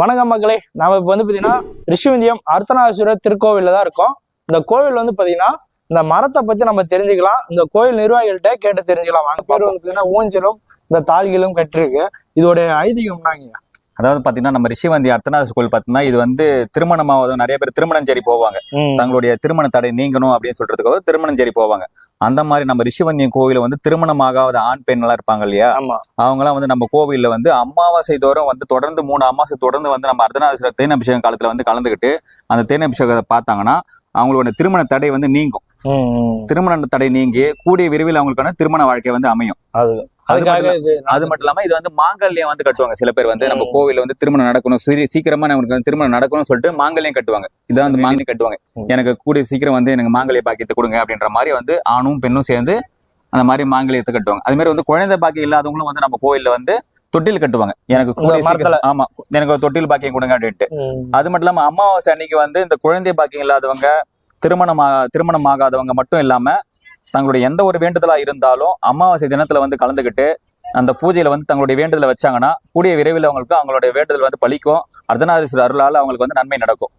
வணக்கம் மக்களே. நாம இப்போ வந்து பார்த்தீங்கன்னா ரிஷிவிந்தியம் அர்த்தநாதீஸ்வரர் திருக்கோவில்ல தான் இருக்கோம். இந்த கோவில் வந்து பார்த்தீங்கன்னா இந்த மரத்தை பத்தி நம்ம தெரிஞ்சுக்கலாம். இந்த கோயில் நிர்வாகிகள்கிட்ட கேட்டு தெரிஞ்சுக்கலாம். வாங்க பேர் வந்து பார்த்தீங்கன்னா ஊஞ்சலும் இந்த தாள்களும் கட்டிருக்கு. இதோட ஐதீகம்னாங்க அதாவது பாத்தீங்கன்னா நம்ம ரிஷிவந்தி அர்த்தநாத கோயில் பாத்தீங்கன்னா இது வந்து திருமணமாவது நிறைய பேர் திருமணம் சரி போவாங்க தங்களுடைய திருமண தடை நீங்கணும் அப்படின்னு சொல்றதுக்காக திருமணம் சரி போவாங்க. அந்த மாதிரி நம்ம ரிஷிவந்தியம் கோயில வந்து திருமணமாகாத ஆண் பெண் எல்லாம் இருப்பாங்க இல்லையா? ஆமா. அவங்கலாம் வந்து நம்ம கோவில்ல வந்து அமாவாசை தோறும் வந்து தொடர்ந்து மூணு அமாவாசை தொடர்ந்து வந்து நம்ம அர்த்தநாதீஸ்வரர் தேன் அபிஷேகம் காலத்துல வந்து கலந்துக்கிட்டு அந்த தேன் அபிஷேகத்தை பார்த்தாங்கன்னா அவங்களோட திருமண தடை வந்து நீங்கும். திருமண தடை நீங்கி கூடிய விரைவில் அவங்களுக்கான திருமண வாழ்க்கை வந்து அமையும். அது அது மட்டும் இல்லாம இது வந்து மாங்கல்யம் வந்து கட்டுவாங்க. சில பேர் வந்து நம்ம ம். கோவில்ல வந்து திருமணம் நடக்கணும். சீ- சீக்கிரமா நமக்கு வந்து திருமணம் நடக்கணும்னு சொல்லிட்டு மாங்கல்யம் கட்டுவாங்க. இதான் வந்து மாங்கல்யம் கட்டுவாங்க. எனக்கு கூடிய சீக்கிரம் வந்து எனக்கு மாங்கல்ய பாக்கியத்தை கொடுங்க அப்படின்ற மாதிரி வந்து ஆணும் பெண்ணும் சேர்ந்து அந்த மாதிரி மாங்கல்யத்தை கட்டுவாங்க. அது மாதிரி வந்து குழந்தை பாக்கியம் இல்லாதவங்களும் வந்து நம்ம கோவில்ல வந்து தொட்டில் கட்டுவாங்க. எனக்கு கூடிய ஆமா எனக்கு தொட்டில் பாக்கியம் கொடுங்க அப்படின்ட்டு. அது மட்டும் இல்லாம அமாவாசை அன்னைக்கு வந்து இந்த குழந்தை பாக்கியம் இல்லாதவங்க திருமணம் ஆ- திருமணம் ஆகாதவங்க மட்டும் இல்லாம தங்களுடைய எந்த ஒரு வேண்டுதலா இருந்தாலும் அமாவாசை தினத்துல வந்து கலந்துக்கிட்டு அந்த பூஜையில வந்து தங்களுடைய வேண்டுதலை வச்சாங்கன்னா கூடிய விரைவில் அவங்களுக்கு அவங்களுடைய வேண்டுதல் வந்து பழிக்கும் அர்த்தநாதீஸ்வரர் அருளால் அவங்களுக்கு வந்து நன்மை நடக்கும்.